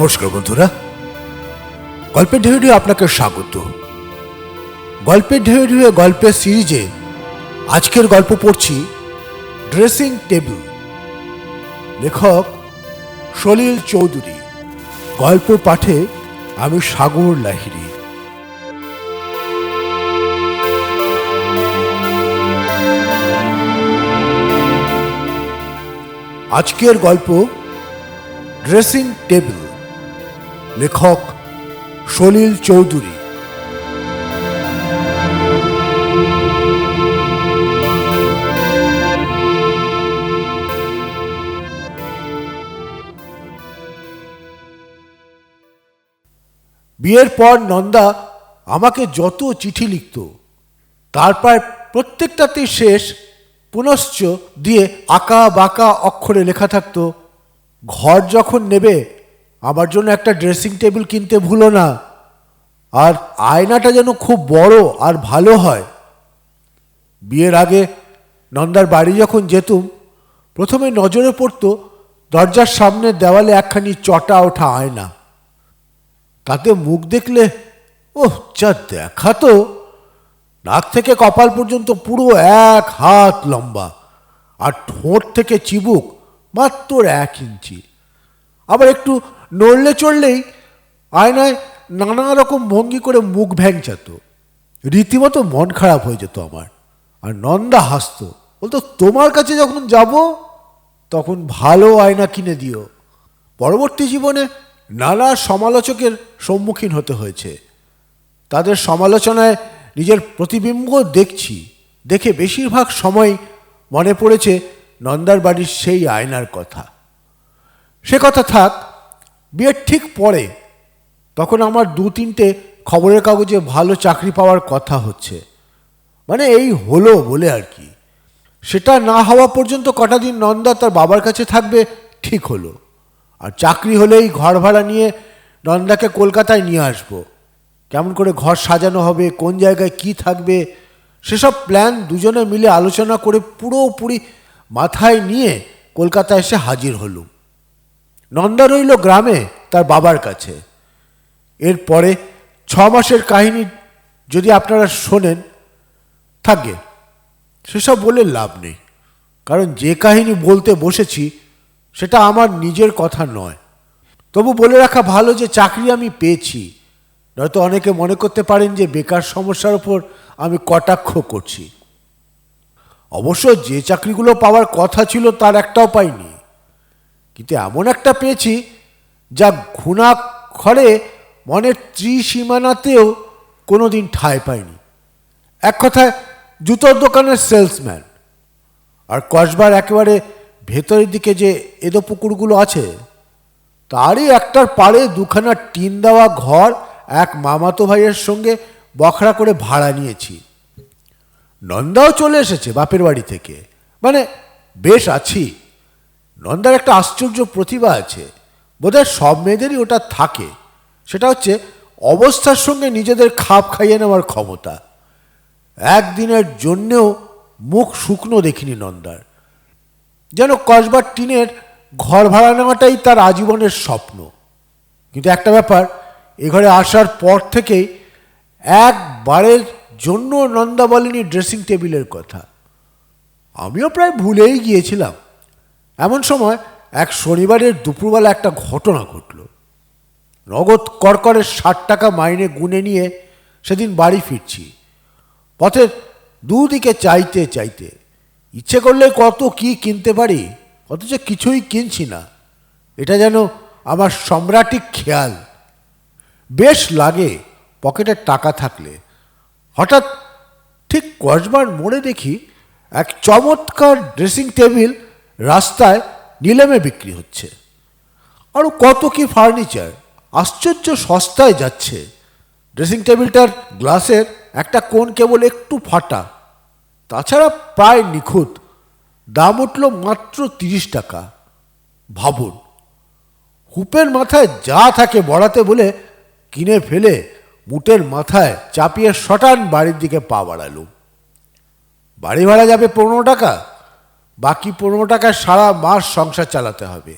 নমস্কার বন্ধুরা। গল্পের ঢেউ ঢেউ আপনাকে স্বাগত। গল্পের ঢেউ ঢেউ গল্পের সিরিজে আজকের গল্প পড়ছি ড্রেসিং টেবিল। লেখক সলিল চৌধুরী। গল্প পাঠে আমি সাগর লাহিড়ী। আজকের গল্প ড্রেসিং টেবিল। লেখক সলিল চৌধুরী। বিয়ের পর নন্দা আমাকে যত চিঠি লিখত, তার প্রায় প্রত্যেকটাতেই শেষ পুনশ্চ দিয়ে আঁকা বাঁকা অক্ষরে লেখা থাকতো, ঘর যখন নেবে আমার জন্য একটা ড্রেসিং টেবিল কিনতে ভুলো না। আর আয়নাটা যেন খুব বড় আর ভালো হয়। বিয়ের আগে নন্দার বাড়ি যখন যেতুম, প্রথমে নজরে পড়তো দরজার সামনে দেওয়ালে একখানি চটা ওঠা আয়না। তাতে মুখ দেখলে, ওহ, যা দেখা তো নাক থেকে কপাল পর্যন্ত পুরো এক হাত লম্বা, আর ঠোঁট থেকে চিবুক মাত্র এক ইঞ্চি। আবার একটু নড়লে চড়লেই আয়নায় নানা রকম ভঙ্গি করে মুখ ভ্যাংচাত। রীতিমতো মন খারাপ হয়ে যেত আমার। আর নন্দা হাসতো, বলতো, তোমার কাছে যখন যাব, তখন ভালো আয়না কিনে দিও। পরবর্তী জীবনে নানা সমালোচকের সম্মুখীন হতে হয়েছে। তাদের সমালোচনায় নিজের প্রতিবিম্ব দেখছি। দেখে বেশিরভাগ সময় মনে পড়েছে নন্দার বাড়ির সেই আয়নার কথা। সে কথা থাক, বিয়ের ঠিক পরে তখন আমার দু তিনটে খবরের কাগজে ভালো চাকরি পাওয়ার কথা হচ্ছে। মানে এই হলো বলে আর কি। সেটা না হওয়া পর্যন্ত কটা দিন নন্দা তার বাবার কাছে থাকবে, ঠিক হলো। আর চাকরি হলেই ঘর ভাড়া নিয়ে নন্দাকে কলকাতায় নিয়ে আসব। কেমন করে ঘর সাজানো হবে, কোন জায়গায় কি থাকবে, সেসব প্ল্যান দুজনে মিলে আলোচনা করে পুরোপুরি মাথায় নিয়ে কলকাতায় এসে হাজির হলুম। নন্দা রইল গ্রামে তার বাবার কাছে। এরপরে ছ মাসের কাহিনী যদি আপনারা শোনেন, থাকে। সেসব বলে লাভ নেই। কারণ যে কাহিনী বলতে বসেছি, সেটা আমার নিজের কথা নয়। তবু বলে রাখা ভালো যে চাকরি আমি পেয়েছি। নয়তো অনেকে মনে করতে পারেন যে বেকার সমস্যার উপর আমি কটাক্ষ করছি। অবশ্য যে চাকরিগুলো পাওয়ার কথা ছিল, তার একটাও পাইনি। কিন্তু এমন একটা পেয়েছি যা ঘুণাক্ষরে মনের ত্রিসীমানাতেও কোনো দিন ঠাঁই পায়নি এক কথায়, জুতোর দোকানের সেলসম্যান। আর কসবার একেবারে ভেতরের দিকে যে এদো পুকুরগুলো আছে, তারই একটার পাড়ে দুখানা টিন দেওয়া ঘর এক মামাতো ভাইয়ের সঙ্গে বখরা করে ভাড়া নিয়েছি। নন্দাও চলে এসেছে বাপের বাড়ি থেকে। মানে বেশ আছি। নন্দার একটা আশ্চর্য প্রতিভা আছে। বোধহয় সব মেয়েদেরই ওটা থাকে। সেটা হচ্ছে অবস্থার সঙ্গে নিজেদের খাপ খাইয়ে নেওয়ার ক্ষমতা। একদিনের জন্যেও মুখ শুকনো দেখিনি নন্দার। যেন কসবার টিনের ঘর ভাড়া নেওয়াটাই তার আজীবনের স্বপ্ন। কিন্তু একটা ব্যাপার, এ ঘরে আসার পর থেকেই একবারের জন্য নন্দা বলেনি ড্রেসিং টেবিলের কথা। আমিও প্রায় ভুলেই গিয়েছিলাম। এমন সময় এক শনিবারের দুপুরবেলা একটা ঘটনা ঘটল। নগদ করকরের ষাট টাকা মাইনে গুনে নিয়ে সেদিন বাড়ি ফিরছি। পথের দুদিকে চাইতে চাইতে ইচ্ছে করলে কত কি কিনতে পারি, অথচ কিছুই কিনছি না। এটা যেন আমার সম্রাটিক খেয়াল। বেশ লাগে পকেটে টাকা থাকলে। হঠাৎ ঠিক কসবার মোড়ে দেখি এক চমৎকার ড্রেসিং টেবিল রাস্তায় নিলামে বিক্রি হচ্ছে। আরও কত কি ফার্নিচার আশ্চর্য সস্তায় যাচ্ছে। ড্রেসিং টেবিলটার গ্লাসের একটা কোণ কেবল একটু ফাটা। তাছাড়া প্রায় নিখুঁত। দাম উঠল মাত্র তিরিশ টাকা। ভাবুন, হুপের মাথায় যা থাকে বড়াতে বলে কিনে ফেলে মুটের মাথায় চাপিয়ে শটান বাড়ির দিকে পা বাড়ালুম। বাড়ি ভাড়া যাবে পনেরো টাকা? বাকি পনেরো টাকায় সারা মাস সংসার চালাতে হবে।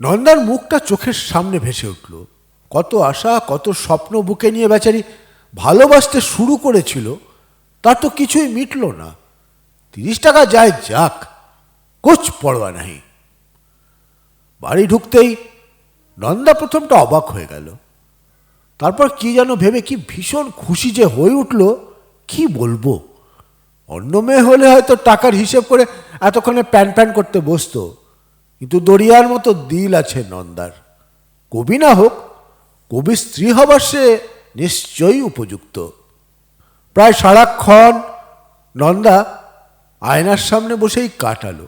নন্দার মুখটা চোখের সামনে ভেসে উঠল। কত আশা, কত স্বপ্ন বুকে নিয়ে বেচারি ভালোবাসতে শুরু করেছিল, তার তো কিছুই মিটল না। তিরিশ টাকা যায় যাক, কোচ পড়বা নাহি। বাড়ি ঢুকতেই নন্দা প্রথমটা অবাক হয়ে গেল। তারপর কি যেন ভেবে কি ভীষণ খুশি যে হয়ে উঠল, কি বলব? অন্য মেয়ে হলে হয়তো টাকার হিসেব করে এতক্ষণে প্যান প্যান করতে বসতো। কিন্তু দরিয়ার মতো দিল আছে নন্দার। কবি না হোক কবি স্ত্রী হবার সে নিশ্চয়ই উপযুক্ত। প্রায় সারাক্ষণ নন্দা আয়নার সামনে বসেই কাটালো,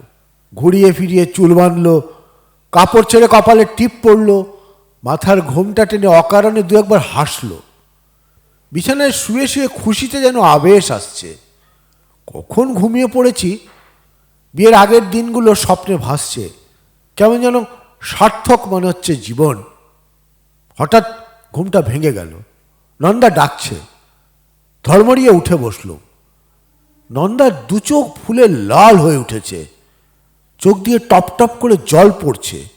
ঘুরিয়ে ফিরিয়ে চুল বাঁধল, কাপড় ছেড়ে কপালে টিপ পড়ল, মাথার ঘোমটা টেনে অকারণে দু একবার হাসল। বিছানায় শুয়ে শুয়ে খুশিতে যেন আবেশ আসছে। কখন ঘুমিয়ে পড়েছি? বিয়ের আগের দিনগুলো স্বপ্নে ভাসছে। কেমন যেন সার্থক মনে হচ্ছে জীবন। হঠাৎ ঘুমটা ভেঙে গেল। নন্দা ডাকছে। ধর্মরিয়ে উঠে বসল। নন্দার দু চোখ ফুলে লাল হয়ে উঠেছে। চোখ দিয়ে টপ টপ করে জল পড়ছে।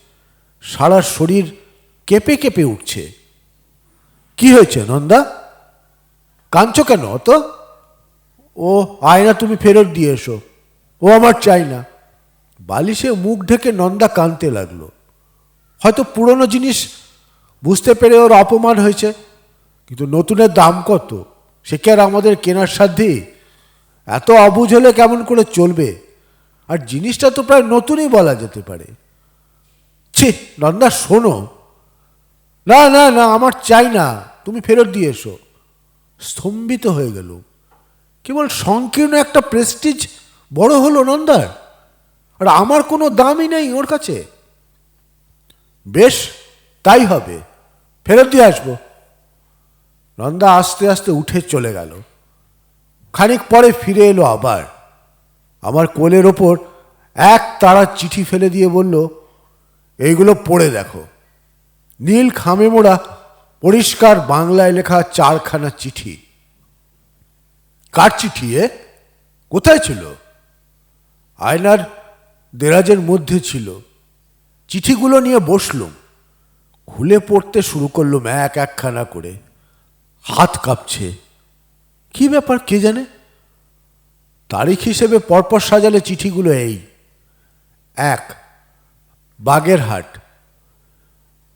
সারা শরীর কেঁপে কেঁপে উঠছে। কি হয়েছে নন্দা? কাঁদছো কেন অত? ও আয়না তুমি ফেরত দিয়ে এসো। ও আমার চাই না। বালিশে মুখ ঢেকে নন্দা কাঁদতে লাগল। হয়তো পুরনো জিনিস বুঝতে পেরে ওর অপমান হয়েছে, কিন্তু নতুনের দাম কত? সে কি আর আমাদের কেনার সাধ্যে? এত অবুঝ হলে কেমন করে চলবে? আর জিনিসটা তো প্রায় নতুনই বলা যেতে পারে। ছি, নন্দা, শোনো। না না না, আমার চাই না। তুমি ফেরত দিয়ে এসো। স্তম্ভিত হয়ে গেল কেবল সংকীর্ণ একটা প্রেস্টিজ বড় হলো নন্দার। আর আমার কোনো দামই নেই ওর কাছে। বেশ, তাই হবে। ফেরত দিয়ে আসব। নন্দা আস্তে আস্তে উঠে চলে গেল। খানিক পরে ফিরে এলো আবার। আমার কোলের ওপর এক তারা চিঠি ফেলে দিয়ে বলল, এইগুলো পড়ে দেখো। নীল খামে মোড়া পরিষ্কার বাংলায় লেখা চারখানা চিঠি। কার চিঠি এ কোথায় ছিল? আয়নার দেরাজের মধ্যে ছিল। চিঠিগুলো নিয়ে বসলুম। খুলে পড়তে শুরু করলুম এক একখানা করে। হাত কাঁপছে। কি ব্যাপার কে জানে? তারিখ হিসেবে পরপর সাজালে চিঠিগুলো এই। এক, বাগেরহাট।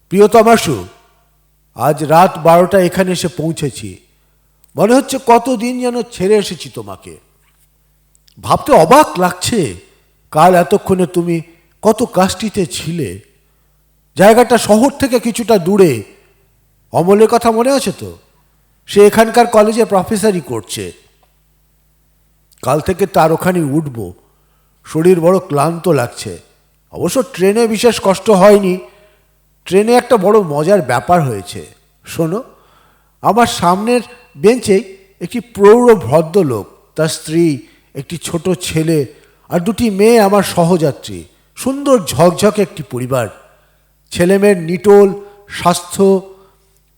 প্রিয়তমাসু, আজ রাত বারোটা এখানে এসে পৌঁছেছি। মনে হচ্ছে কতদিন যেন ছেড়ে এসেছি তোমাকে। ভাবতে অবাক লাগছে কাল এতক্ষণে তুমি কত কাজটিতে ছিলে। জায়গাটা শহর থেকে কিছুটা দূরে। অমলের কথা মনে আছে তো? সে এখানকার কলেজে প্রফেসরই করছে। কাল থেকে তার ওখানে উঠব। শরীর বড় ক্লান্ত লাগছে। অবশ্য ট্রেনে বিশেষ কষ্ট হয়নি। ট্রেনে একটা বড় মজার ব্যাপার হয়েছে। শোনো আমার সামনের বেঞ্চেই একটি প্রৌঢ় ভদ্রলোক, তার স্ত্রী, একটি ছোট ছেলে আর দুটি মেয়ে আমার সহযাত্রী। সুন্দর ঝকঝকে একটি পরিবার। ছেলেমেয়ের নিটোল, স্বাস্থ্য,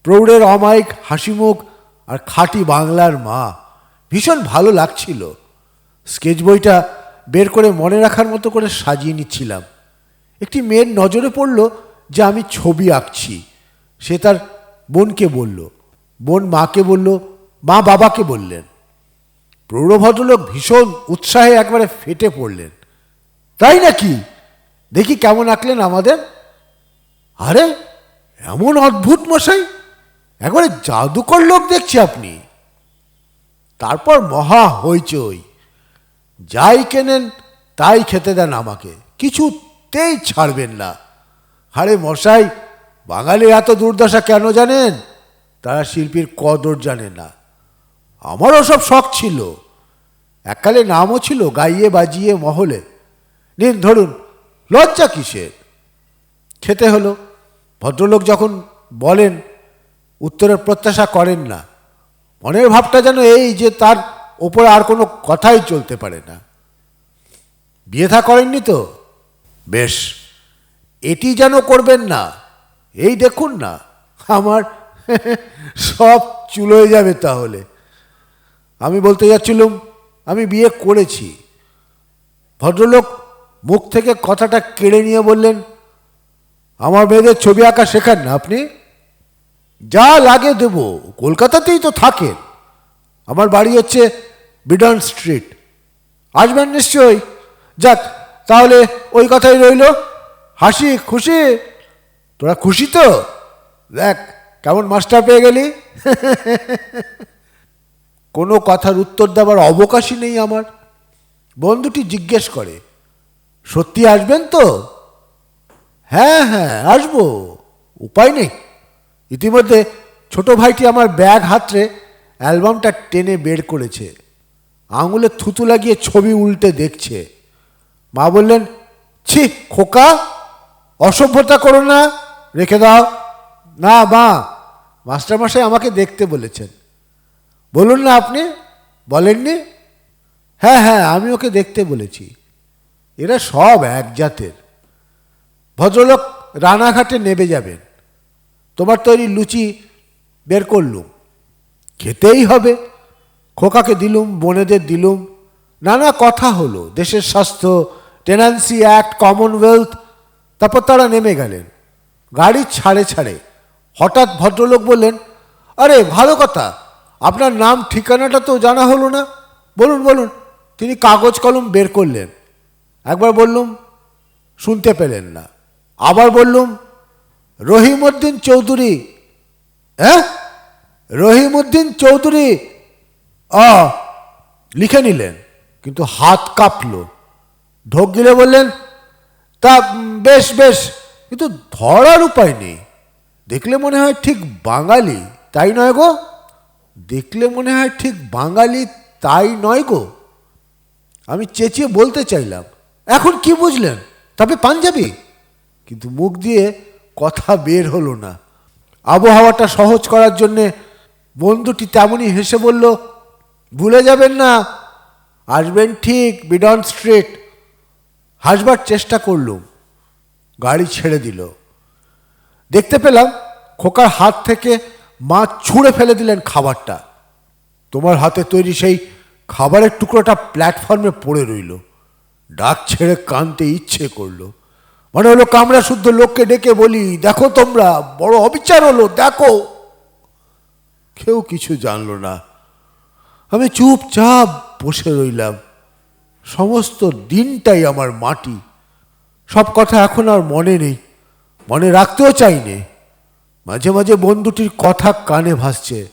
প্রৌঢ়ের অমায়িক হাসিমুখ আর খাঁটি বাংলার মা। ভীষণ ভালো লাগছিল। স্কেচ বইটা বের করে মনে রাখার মতো করে সাজিয়ে নিচ্ছিলাম। একটি মেয়ের নজরে পড়ল যে আমি ছবি আঁকছি। সে তার বোনকে বলল বোন মাকে বলল, মা বাবাকে বললেন। প্রৌঢ় ভদ্রলোক ভীষণ উৎসাহে একবারে ফেটে পড়লেন। তাই নাকি? দেখি কেমন আঁকলেন আমাদের? আরে, এমন অদ্ভুত মশাই! একবারে জাদুকর লোক দেখছি আপনি। তারপর মহা হইচই। যাই কেনেন, তাই খেতে দেন আমাকে। কিছুতেই ছাড়বেন না। আরে মশাই, বাঙালির এত দুর্দশা কেন জানেন? তারা শিল্পীর কদর জানে না। আমারও সব শখ ছিল। এককালে নামও ছিল গাইয়ে বাজিয়ে মহলে। নিন, ধরুন, লজ্জা কিসের? খেতে হলো। ভদ্রলোক যখন বলেন, উত্তরের প্রত্যাশা করেন না। মনের ভাবটা যেন এই যে তার ওপরে আর কোনো কথাই চলতে পারে না। বিয়ে থা করেননি তো? বেশ, এটি যেন করবেন না। এই দেখুন না, আমার সব চুলোয় যাবে তাহলে। আমি বলতে যাচ্ছিলুম, আমি বিয়ে করেছি। ভদ্রলোক মুখ থেকে কথাটা কেড়ে নিয়ে বললেন, আমার মেয়েদের ছবি আঁকা শেখান না আপনি। যা লাগে দেব। কলকাতাতেই তো থাকেন। আমার বাড়ি হচ্ছে বিডন স্ট্রিট। আসবেন নিশ্চয়ই। যাক, তাহলে ওই কথাই রইল। হাসি, খুশি? তোরা খুশি তো? দেখ কেমন মাস্টার পেয়ে গেলি? কোনো কথার উত্তর দেওয়ার অবকাশই নেই আমার। বন্ধুটি জিজ্ঞেস করে, সত্যি আসবেন তো? হ্যাঁ হ্যাঁ আসব। উপায় নেই। ইতিমধ্যে ছোট ভাইটি আমার ব্যাগ হাতরে অ্যালবামটা টেনে বের করেছে। আঙুলে থুতু লাগিয়ে ছবি উল্টে দেখছে। মা বললেন, ছি, খোকা, অসভ্যতা করো না, রেখে দাও। না, মা মাস্টারমশাই আমাকে দেখতে বলেছেন। বলুন না আপনি, বলেননি? হ্যাঁ হ্যাঁ আমি ওকে দেখতে বলেছি। এরা সব এক জাতের। ভদ্রলোক রানাঘাটে নেবে যাবেন। তোমার তৈরি লুচি বের করলুম। খেতেই হবে। খোকাকে দিলুম, বোনেদের দিলুম। নানা কথা হলো। দেশের স্বাস্থ্য টেনান্সি অ্যাক্ট, কমনওয়েলথ, তারপর তারা নেমে গেলেন। গাড়ি ছাড়ে ছাড়ে। হঠাৎ ভদ্রলোক বললেন, আরে, ভালো কথা। আপনার নাম, ঠিকানাটা তো জানা হলো না। বলুন বলুন, তিনি কাগজ কলম বের করলেন। একবার বললুম, শুনতে পেলেন না। আবার বললুম, রহিমউদ্দিন চৌধুরী। হ্যাঁ? রহিমউদ্দিন চৌধুরী? অ লিখে নিলেন, কিন্তু হাত কাঁপল। ঢোক গিলে বললেন, তা বেশ বেশ, কিন্তু ধরার উপায় নেই। দেখলে মনে হয় ঠিক বাঙালি, তাই নয় গো? দেখলে মনে হয় ঠিক বাঙালি, তাই নয় গো? আমি চেঁচিয়ে বলতে চাইলাম, এখন কি বুঝলেন? তবে পাঞ্জাবি? কিন্তু মুখ দিয়ে কথা বের হলো না। আবহাওয়াটা সহজ করার জন্যে বন্ধুটি তেমনই হেসে বলল, ভুলে যাবেন না, আসবেন ঠিক বিডন স্ট্রিট। হাসবার চেষ্টা করলুম, গাড়ি ছেড়ে দিল। দেখতে পেলাম খোকার হাত থেকে মা ছুঁড়ে ফেলে দিলেন খাবারটা। তোমার হাতে তৈরি সেই খাবারের টুকরোটা প্ল্যাটফর্মে পড়ে রইল। ডাক ছেড়ে কানতে ইচ্ছে করল। মনে হলো কামড়া শুদ্ধ লোককে ডেকে বলি, দেখো তোমরা, বড় অবিচার হলো, দেখো। কেউ কিছু জানলো না। আমি চুপচাপ বসে রইলাম। সমস্ত দিনটাই আমার মাটি। সব কথা এখন আর মনে নেই। মনে রাখতেও চাই নে মাঝে মাঝে বন্ধুটির কথা কানে ভাসছে।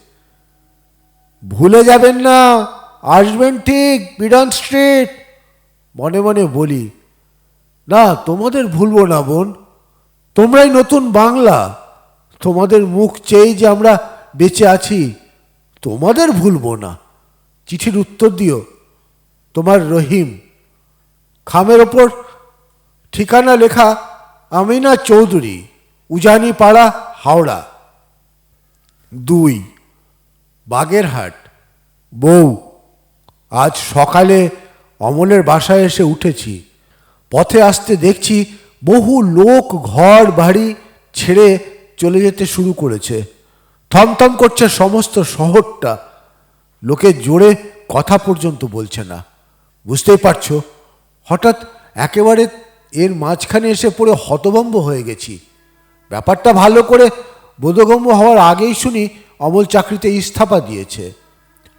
ভুলে যাবেন না, আসবেন ঠিক বিডন স্ট্রিট। মনে মনে বলি, না, তোমাদের ভুলবো না বোন। তোমরাই নতুন বাংলা। তোমাদের মুখ চেয়ে যে আমরা বেঁচে আছি, তোমাদের ভুলবো না। চিঠির উত্তর দিও, তোমার রহিম। খামের ওপর ঠিকানা লেখা আমিনা চৌধুরী উজানি পাড়া হাওড়া। দুই, বাগেরহাট। বউ, আজ সকালে অমলের বাসায় এসে উঠেছি। পথে আসতে দেখছি বহু লোক ঘর, বাড়ি ছেড়ে চলে যেতে শুরু করেছে। থমথম করছে সমস্ত শহরটা। লোকে জোরে কথা পর্যন্ত বলছে না। বুঝতেই পারছ, হঠাৎ একেবারে এর মাঝখানে এসে পড়ে হতভম্ব হয়ে গেছি। ব্যাপারটা ভালো করে বোধগম্য হওয়ার আগেই শুনি অমল চাকরিতে ইস্তফা দিয়েছে।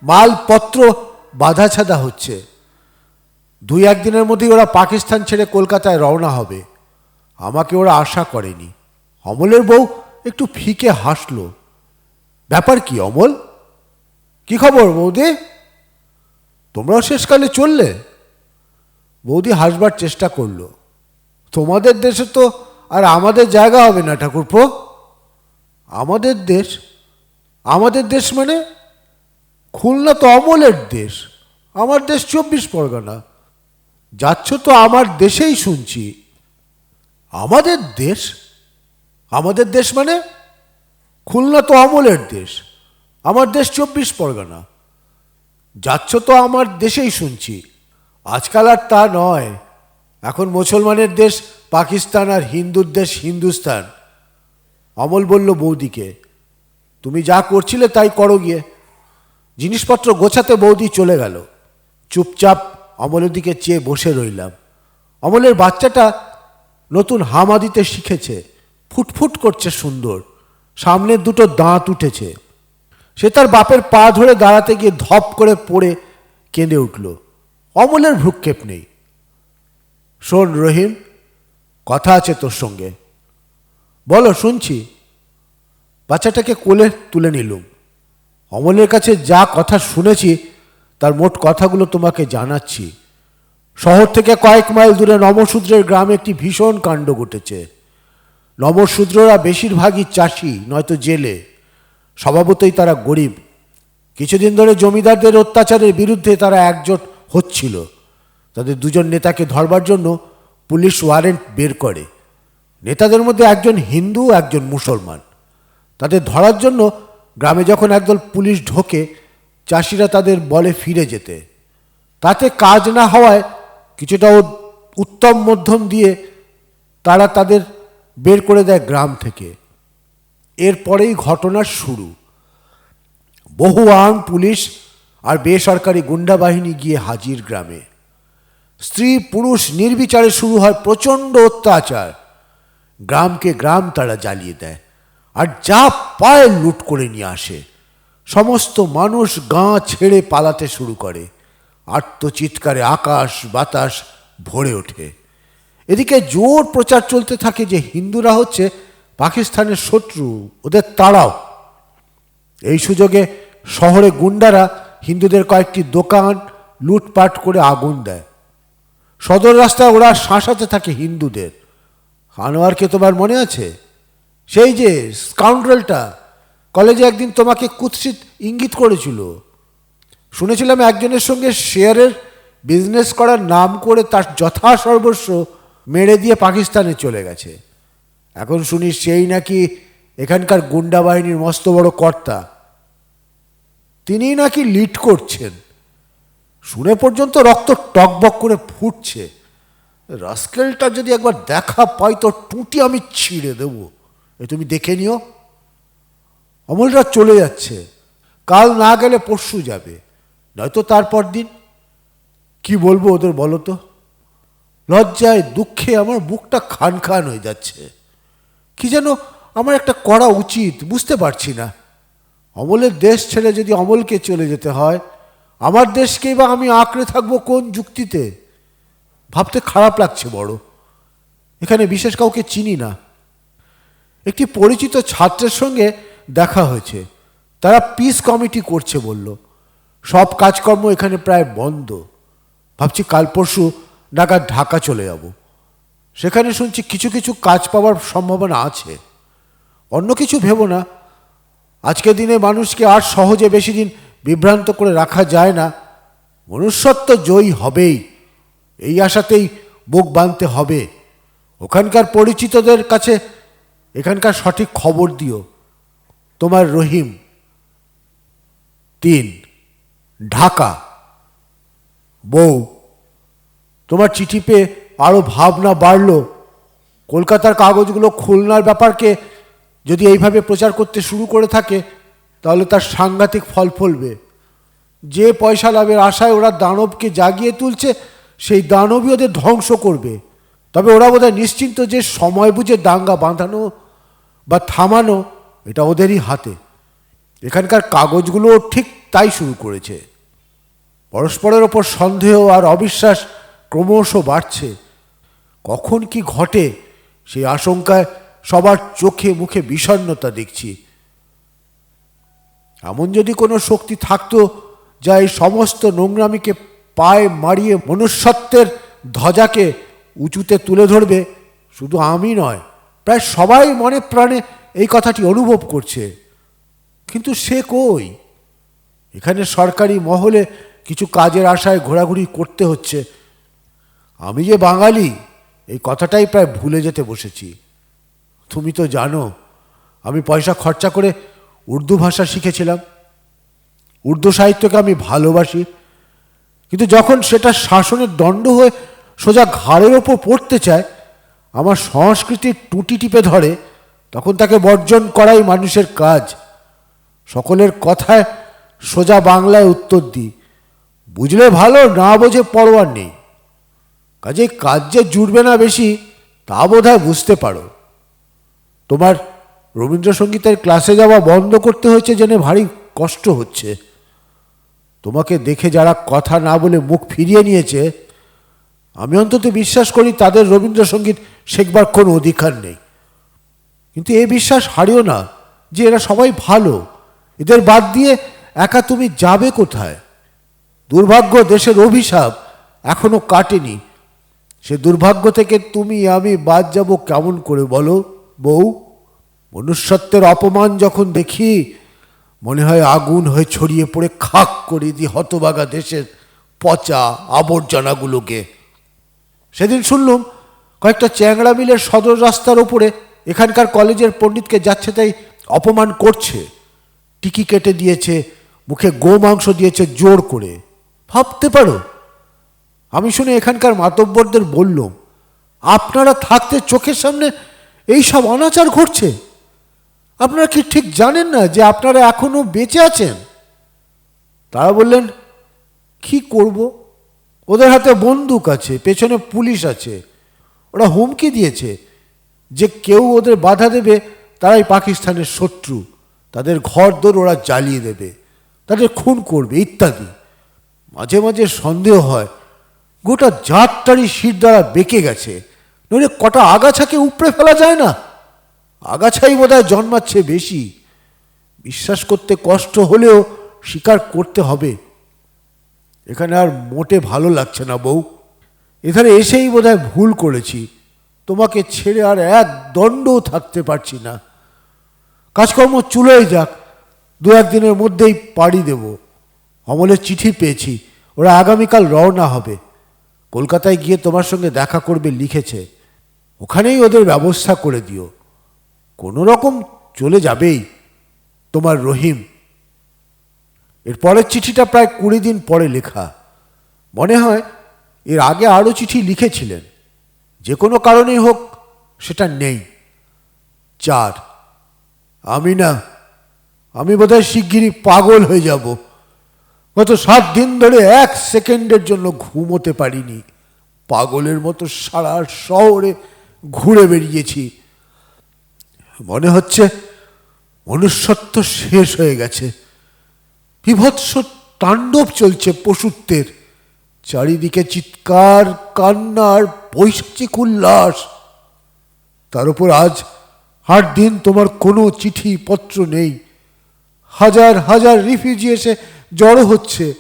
মালপত্র বাধা ছাদা হচ্ছে। দুই একদিনের মধ্যেই ওরা পাকিস্তান ছেড়ে কলকাতায় রওনা হবে। আমাকে ওরা আশা করেনি। অমলের বউ একটু ফিকে হাসলো। ব্যাপার কি অমল? কি খবর বৌদি? তোমরাও শেষকালে চললে? বৌদি হাসবার চেষ্টা করল। তোমাদের দেশে তো আর আমাদের জায়গা হবে না ঠাকুরপো আমাদের দেশ আমাদের দেশ মানে খুলনা তো অমলের দেশ, আমার দেশ চব্বিশ পরগনা। যাচ্ছ তো আমার দেশেই শুনছি। আমাদের দেশ আমাদের দেশ মানে খুলনা তো অমলের দেশ, আমার দেশ চব্বিশ পরগনা। যাচ্ছ তো আমার দেশেই শুনছি। আজকাল আর তা নয়। এখন মুসলমানের দেশ পাকিস্তান আর হিন্দুর দেশ হিন্দুস্তান। অমল বলল, বৌদিকে, তুমি যা করছিলে তাই করো গিয়ে। জিনিসপত্র গোছাতে বৌদি চলে গেল। চুপচাপ অমলের দিকে চেয়ে বসে রইলাম। অমলের বাচ্চাটা নতুন হামা দিতে শিখেছে, ফুটফুট করছে সুন্দর। সামনের দুটো দাঁত উঠেছে। সে তার বাপের পা ধরে দাঁড়াতে গিয়ে ধপ করে পড়ে কেঁদে উঠল। অমলের ভ্রুক্ষেপ নেই। শোন রহিম, কথা আছে তোর সঙ্গে। বলো, শুনছি। বাচ্চাটাকে কোলে তুলে নিলুম। অমলের কাছে যা কথা শুনেছি, তার মোট কথাগুলো তোমাকে জানাচ্ছি। শহর থেকে কয়েক মাইল দূরে নমশূদ্রের গ্রামে একটি ভীষণ কাণ্ড ঘটেছে। নমশূদ্ররা বেশিরভাগই চাষি, নয়তো জেলে। স্বভাবতই তারা গরিব। কিছুদিন ধরে জমিদারদের অত্যাচারের বিরুদ্ধে তারা একজোট হচ্ছিল। তাদের দুজন নেতাকে ধরবার জন্য পুলিশ ওয়ারেন্ট বের করে। নেতাদের মধ্যে একজন হিন্দু, একজন মুসলমান। তাদের ধরার জন্য গ্রামে যখন একদল পুলিশ ঢোকে, চাষিরা তাদের বলে ফিরে যেতে। তাতে কাজ না হওয়ায় কিছুটা উত্তম মধ্যম দিয়ে তারা তাদের বের করে দেয় গ্রাম থেকে। এরপরেই ঘটনার শুরু। বহু আর্ম পুলিশ আর বেসরকারি গুন্ডা বাহিনী গিয়ে হাজির গ্রামে। স্ত্রী পুরুষ নির্বিচারে শুরু হয় প্রচণ্ড অত্যাচার। গ্রামকে গ্রাম তারা জ্বালিয়ে দেয়, আর যা পায় লুট করে নিয়ে আসে। সমস্ত মানুষ গাঁ ছেড়ে পালাতে শুরু করে। আত্মচিৎকারে আকাশ বাতাস ভরে ওঠে। এদিকে জোর প্রচার চলতে থাকে যে হিন্দুরা হচ্ছে পাকিস্তানের শত্রু, ওদের তাড়াও। এই সুযোগে শহরে গুন্ডারা হিন্দুদের কয়েকটি দোকান লুটপাট করে আগুন দেয়। সদর রাস্তায় ওরা শাঁসাতে থাকে হিন্দুদের। আনোয়ারকে তোমার মনে আছে? সেই যে স্কাউন্ড্রেলটা কলেজে একদিন তোমাকে কুৎসিত ইঙ্গিত করেছিল। শুনেছিলাম একজনের সঙ্গে শেয়ারের বিজনেস করার নাম করে তার যথা সর্বস্ব মেরে দিয়ে পাকিস্তানে চলে গেছে। এখন শুনি সেই নাকি এখানকার গুন্ডা বাহিনীর মস্ত বড় কর্তা। তিনিই নাকি লিড করছেন। শুনে পর্যন্ত রক্ত টকবক করে ফুটছে। রাস্কেলটা যদি একবার দেখা পাই তো টুটি আমি ছিঁড়ে দেব। এ তুমি দেখে নিও। অমলরা চলে যাচ্ছে। কাল না গেলে পরশু যাবে। নয়তো তারপর দিন। কি বলব ওদের বলো তো? লজ্জায়, দুঃখে আমার বুকটা খান খান হয়ে যাচ্ছে। কি যেন আমার একটা করা উচিত, বুঝতে পারছি না। অমলের দেশ ছেড়ে যদি অমলকে চলে যেতে হয় আমার দেশকেই বা আমি আঁকড়ে থাকব কোন যুক্তিতে? ভাবতে খারাপ লাগছে বড়। এখানে বিশেষ কাউকে চিনি না। একটি পরিচিত ছাত্রের সঙ্গে দেখা হয়েছে। তারা পিস কমিটি করছে বলল। সব কাজকর্ম এখানে প্রায় বন্ধ। ভাবছি কাল পরশু নাগাদ ঢাকা চলে যাব। সেখানে শুনছি কিছু কিছু কাজ পাওয়ার সম্ভাবনা আছে। অন্য কিছু ভেবো না। আজকের দিনে মানুষকে আর সহজে বেশি দিন বিভ্রান্ত করে রাখা যায় না। মনুষ্যত্ব জয়ী হবেই। এই আশাতেই বুক বাঁধতে হবে। ওখানকার পরিচিতদের কাছে এখানকার সঠিক খবর দিও। তোমার রহিম। তিন। ঢাকা। বউ। তোমার চিঠি পেয়ে আরও ভাবনা বাড়লো। কলকাতার কাগজগুলো খুলনার ব্যাপারকে যদি এইভাবে প্রচার করতে শুরু করে থাকে তাহলে তার সাংঘাতিক ফল ফলবে। যে পয়সা লাভের আশায় ওরা দানবকে জাগিয়ে তুলছে, সেই দানবই ওদের ধ্বংস করবে। তবে ওরা বোধহয় নিশ্চিন্ত যে সময় বুঝে দাঙ্গা বাঁধানো বা থামানো এটা ওদেরই হাতে। এখানকার কাগজগুলো ঠিক তাই শুরু করেছে। পরস্পরের ওপর সন্দেহ আর অবিশ্বাস ক্রমশ বাড়ছে। কখন কি ঘটে সেই আশঙ্কায় সবার চোখে মুখে বিষণ্ণতা দেখছি। এমন যদি কোনো শক্তি থাকতো যা এই সমস্ত নোংরামিকে পায়ে মারিয়ে মনুষ্যত্বের ধ্বজাকে উঁচুতে তুলে ধরবে, শুধু আমি নয়, প্রায় সবাই মনে প্রাণে এই কথাটি অনুভব করছে। কিন্তু সে কই? এখানে সরকারি মহলে কিছু কাজের আশায় ঘোরাঘুরি করতে হচ্ছে। আমি যে বাঙালি, এই কথাটাই প্রায় ভুলে যেতে বসেছি। তুমি তো জানো, আমি পয়সা খরচা করে উর্দু ভাষা শিখেছিলাম। উর্দু সাহিত্যকে আমি ভালোবাসি। কিন্তু যখন সেটা শাসনের দণ্ড হয়ে সোজা ঘাড়ের ওপর পড়তে চায়, আমার সংস্কৃতির টুটি টিপে ধরে, তখন তাকে বর্জন করাই মানুষের কাজ। সকলের কথায় সোজা বাংলায় উত্তর দিই। বুঝলে ভালো, না বোঝে পরোয়ার নেই। কাজে কাজ যে জুড়বে না বেশি, তা বোধ বুঝতে পারো। তোমার রবীন্দ্রসঙ্গীতের ক্লাসে যাওয়া বন্ধ করতে হয়েছে জেনে ভারী কষ্ট হচ্ছে। তোমাকে দেখে যারা কথা না বলে মুখ ফিরিয়ে নিয়েছে, আমি অন্তত বিশ্বাস করি তাদের রবীন্দ্রসঙ্গীত শেখবার কোনো অধিকার নেই। কিন্তু এ বিশ্বাস হারিও না যে এরা সবাই ভালো। এদের বাদ দিয়ে একা তুমি যাবে কোথায়? দুর্ভাগ্য দেশের অভিশাপ এখনও কাটেনি। সে দুর্ভাগ্য থেকে তুমি আমি বাদ যাব কেমন করে বলো, বউ? মনুষ্যত্বের অপমান যখন দেখি, মনে হয় আগুন হয়ে ছড়িয়ে পড়ে খাক করে দিই হতবাগা দেশের পচা আবর্জনাগুলোকে। সেদিন শুনলুম, কয়েকটা চ্যাংড়া মিলের সদর রাস্তার ওপরে এখানকার কলেজের পণ্ডিতকে যাচ্ছে তাই অপমান করছে। টিকি কেটে দিয়েছে, মুখে গো মাংস দিয়েছে জোর করে। ভাবতে পারো, আমি শুনে এখানকার মাতব্বরদের বললুম, আপনারা থাকতে চোখের সামনে এই সব অনাচার ঘটছে? আপনারা কি ঠিক জানেন না যে আপনারা এখনও বেঁচে আছেন? তারা বললেন, কি করব? ওদের হাতে বন্দুক আছে, পেছনে পুলিশ আছে। ওরা হুমকি দিয়েছে যে কেউ ওদের বাধা দেবে, তারাই পাকিস্তানের শত্রু। তাদের ঘর দোর ওরা জ্বালিয়ে দেবে, তাদের খুন করবে, ইত্যাদি। মাঝে মাঝে সন্দেহ হয়, গোটা জাতটারই শির দ্বারা বেঁকে গেছে। নইলে কটা আগাছাকে উপড়ে ফেলা যায় না? আগাছাই বোধহয় জন্মাচ্ছে বেশি। বিশ্বাস করতে কষ্ট হলেও স্বীকার করতে হবে। এখানে আর মোটে ভালো লাগছে না বউ। এখানে এসেই বোধহয় ভুল করেছি। তোমাকে ছেড়ে আর এক দণ্ডও থাকতে পারছি না। কাজকর্ম চুলোয় যাক, দু একদিনের মধ্যেই পাড়ি দেব। অমলের চিঠি পেয়েছি, ওরা আগামীকাল রওনা হবে। কলকাতায় গিয়ে তোমার সঙ্গে দেখা করবে লিখেছে। ওখানেই ওদের ব্যবস্থা করে দিও। কোনো রকম চলে যাবেই তোমার রহিম। এর পরের চিঠিটা প্রায় কুড়ি দিন পরে লেখা। মনে হয় এর আগে আরও চিঠি লিখেছিলেন। যে কোনো কারণেই হোক, সেটা নেই। চার, আমি না, আমি বোধহয় শিগগিরই পাগল হয়ে যাব। গত সাত দিন ধরে এক সেকেন্ডের জন্য ঘুমোতে পারিনি। পাগলের মতো সারা শহরে ঘুরে বেরিয়েছি। মনে হচ্ছে মনুষ্যত্ব শেষ হয়ে গেছে। বিভৎস তাণ্ডব চলছে পশুত্বের। চারিদিকে চিৎকার কান্নার বৈশাচিক উল্লাস। তার উপর আজ আট দিন তোমার কোনো চিঠি পত্র নেই। হাজার হাজার রিফিউজি এসে জড়ো হচ্ছে।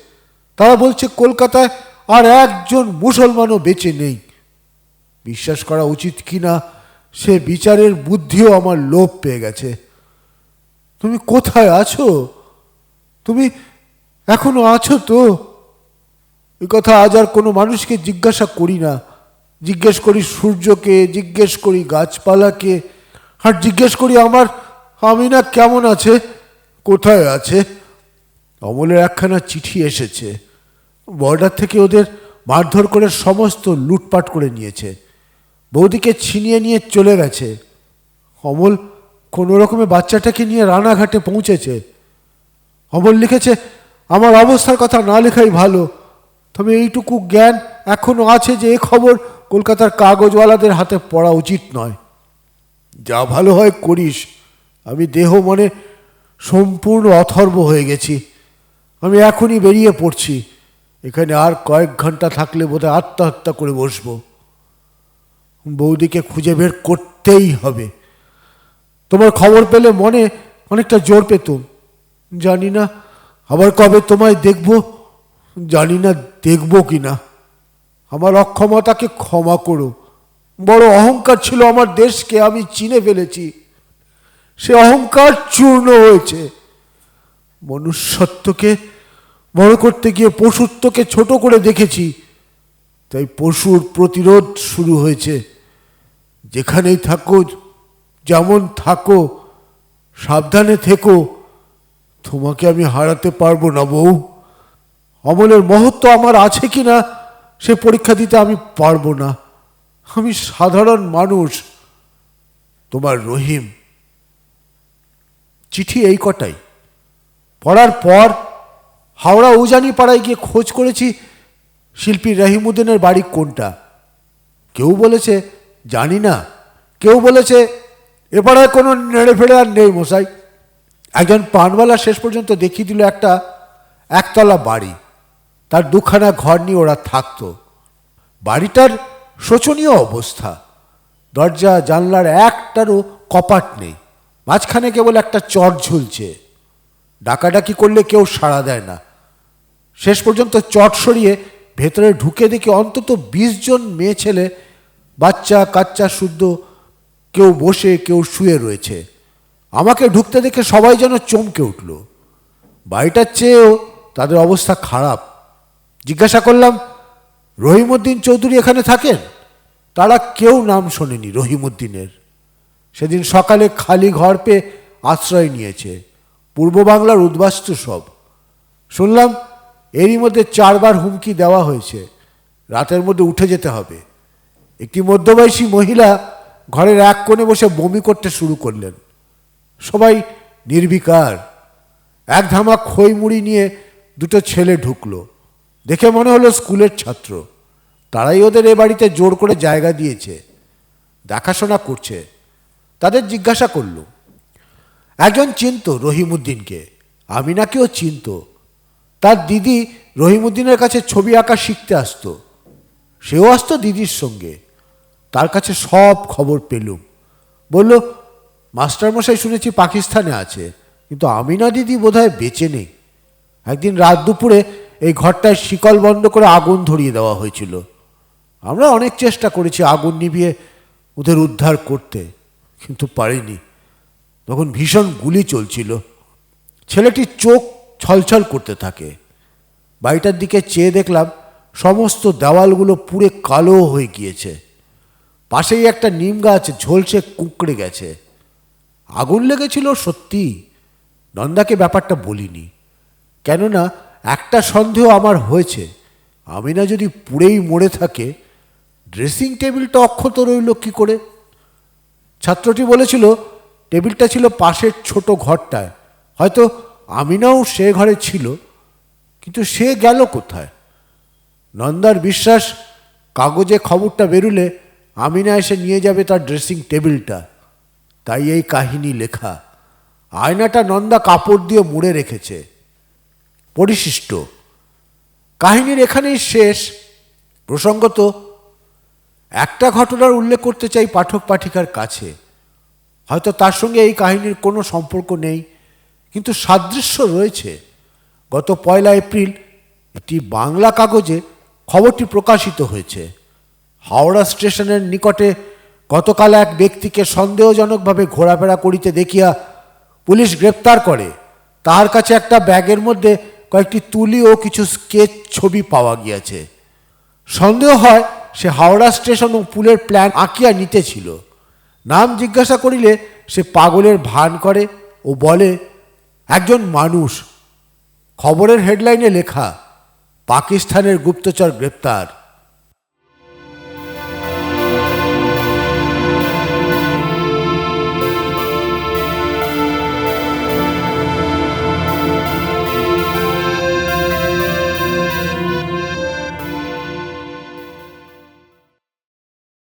তারা বলছে, কলকাতায় আর একজন মুসলমানও বেঁচে নেই। বিশ্বাস করা উচিত কিনা সে বিচারের বুদ্ধিও আমার লোভ পেয়ে গেছে। তুমি কোথায় আছো? তুমি এখনও আছো তো? এ কথা আজ আর কোনো মানুষকে জিজ্ঞাসা করি না। জিজ্ঞেস করি সূর্যকে, জিজ্ঞেস করি গাছপালাকে, আর জিজ্ঞেস করি আমার আমি না কেমন আছে? কোথায় আছে? অমলের একখানা চিঠি এসেছে। বর্ডার থেকে ওদের মারধর করে সমস্ত লুটপাট করে নিয়েছে। বৌদিকে ছিনিয়ে নিয়ে চলে গেছে। অমল কোনো রকমে বাচ্চাটাকে নিয়ে রানাঘাটে পৌঁছেছে। অমল লিখেছে, আমার অবস্থার কথা না লেখাই ভালো। তবে এইটুকু জ্ঞান এখনও আছে যে এ খবর কলকাতার কাগজওয়ালাদের হাতে পড়া উচিত নয়। যা ভালো হয় করিস। আমি দেহ মনে সম্পূর্ণ অথর্ব হয়ে গেছি। আমি এখনই বেরিয়ে পড়ছি। এখানে আর কয়েক ঘণ্টা থাকলে বোধহয় আত্মহত্যা করে বসবো। বৌদিকে খুঁজে বের করতেই হবে। তোমার খবর পেলে মনে অনেকটা জোর পেতুম জানি না আবার কবে তোমায় দেখব, জানি না দেখব কি না আমার অক্ষমতাকে ক্ষমা করো। বড় অহংকার ছিল আমার দেশকে, আমি চিনে ফেলেছি। সে অহংকার চূর্ণ হয়েছে। মনুষ্যত্বকে বড় করতে গিয়ে পশুত্বকে ছোট করে দেখেছি। তাই পশুর প্রতিরোধ শুরু হয়েছে। যেখানেই থাকো, যেমন থাকো, সাবধানে থেকো। তোমাকে আমি হারাতে পারব না বউ। অমলের মহত্ব আমার আছে কি না সে পরীক্ষা দিতে আমি পারব না। আমি সাধারণ মানুষ। তোমার রহিম। চিঠি এই কটাই। পড়ার পর হাওড়া উজানি পাড়ায় গিয়ে খোঁজ করেছি শিল্পী রহিমুদ্দিনের বাড়ি কোনটা। কেউ বলেছে জানি না। কেউ বলেছে এ পাড়ায় কোনো নেড়ে ফেড়ে আর নেই মশাই। একজন পানওয়ালা শেষ পর্যন্ত দেখিয়ে দিল একটা একতলা বাড়ি। তার দুখানা ঘর নিয়ে ওরা থাকতো। বাড়িটার শোচনীয় অবস্থা। দরজা, জানলার একটারও কপাট নেই। মাঝখানে কেবল একটা চট ঝুলছে। ডাকাডাকি করলে কেউ সাড়া দেয় না। শেষ পর্যন্ত চট সরিয়ে ভেতরে ঢুকে দেখি অন্তত বিশ জন মেয়ে ছেলে বাচ্চা কাচ্চা শুদ্ধ, কেউ বসে, কেউ শুয়ে রয়েছে। আমাকে ঢুকতে দেখে সবাই যেন চমকে উঠল। বাড়িটার চেয়েও তাদের অবস্থা খারাপ। জিজ্ঞাসা করলাম, রহিমউদ্দিন চৌধুরী এখানে থাকেন? তারা কেউ নাম শোনেনি রহিমউদ্দিনের। সেদিন সকালে খালি ঘর পেয়ে আশ্রয় নিয়েছে। পূর্ব বাংলার উদ্বাস্তু সব। শুনলাম, এরই মধ্যে চারবার হুমকি দেওয়া হয়েছে। রাতের মধ্যে উঠে যেতে হবে। একটি মধ্যবয়সী মহিলা ঘরের এক কোণে বসে বমি করতে শুরু করলেন। সবাই নির্বিকার। এক ধামা খই মুড়ি নিয়ে দুটো ছেলে ঢুকলো। দেখে মনে হলো স্কুলের ছাত্র। তারাই ওদের এ বাড়িতে জোর করে জায়গা দিয়েছে। দেখাশোনা করছে। তাদের জিজ্ঞাসা করল, একজন চিনত রহিমউদ্দিনকে আমিনাকেও চিনত। তার দিদি রহিমুদ্দিনের কাছে ছবি আঁকা শিখতে আসতো। সেও আসতো দিদির সঙ্গে। তার কাছে সব খবর পেলুম। বলল, মাস্টারমশাই শুনেছি পাকিস্তানে আছে, কিন্তু আমিনা দিদি বোধহয় বেঁচে নেই। একদিন রাত দুপুরে এই ঘরটায় শিকল বন্ধ করে আগুন ধরিয়ে দেওয়া হয়েছিল। আমরা অনেক চেষ্টা করেছি আগুন নিভিয়ে ওদের উদ্ধার করতে, কিন্তু পারিনি। তখন ভীষণ গুলি চলছিল। ছেলেটির চোখ ছলছল করতে থাকে। বাড়িটার দিকে চেয়ে দেখলাম, সমস্ত দেওয়ালগুলো পুড়ে কালো হয়ে গিয়েছে। পাশেই একটা নিম গাছ ঝলসে কুঁকড়ে গেছে। আগুন লেগেছিল সত্যি। নন্দাকে ব্যাপারটা বলিনি। কেননা একটা সন্দেহ আমার হয়েছে। আমি না যদি পুড়েই মরে থাকে, ড্রেসিং টেবিলটা অক্ষত রইল কী করে? ছাত্রটি বলেছিল, টেবিলটা ছিল পাশের ছোট ঘরটায়। হয়তো আমিনাও সে ঘরে ছিল, কিন্তু সে গেল কোথায়? নন্দার বিশ্বাস, কাগজে খবরটা বেরুলে আমিনা এসে নিয়ে যাবে তার ড্রেসিং টেবিলটা তাই এই কাহিনী লেখা। আয়নাটা নন্দা কাপড় দিয়ে মুড়ে রেখেছে। পরিশিষ্ট। কাহিনীর এখানেই শেষ। প্রসঙ্গত, একটা ঘটনার উল্লেখ করতে চাই পাঠক পাঠিকার কাছে। হয়তো তার সঙ্গে এই কাহিনীর কোনো সম্পর্ক নেই, কিন্তু সাদৃশ্য রয়েছে। গত পয়লা এপ্রিল একটি বাংলা কাগজে খবরটি প্রকাশিত হয়েছে। হাওড়া স্টেশনের নিকটে গতকাল এক ব্যক্তিকে সন্দেহজনকভাবে ঘোরাফেরা করিতে দেখিয়া পুলিশ গ্রেপ্তার করে। তার কাছে একটা ব্যাগের মধ্যে কয়েকটি তুলি ও কিছু স্কেচ ছবি পাওয়া গিয়াছে। সন্দেহ হয় সে হাওড়া স্টেশন ও পুলের প্ল্যান আঁকিয়া নিতেছিল। নাম জিজ্ঞাসা করিলে সে পাগলের ভান করে ও বলে, একজন মানুষ। খবরের হেডলাইনে লেখা, পাকিস্তানের গুপ্তচর গ্রেপ্তার।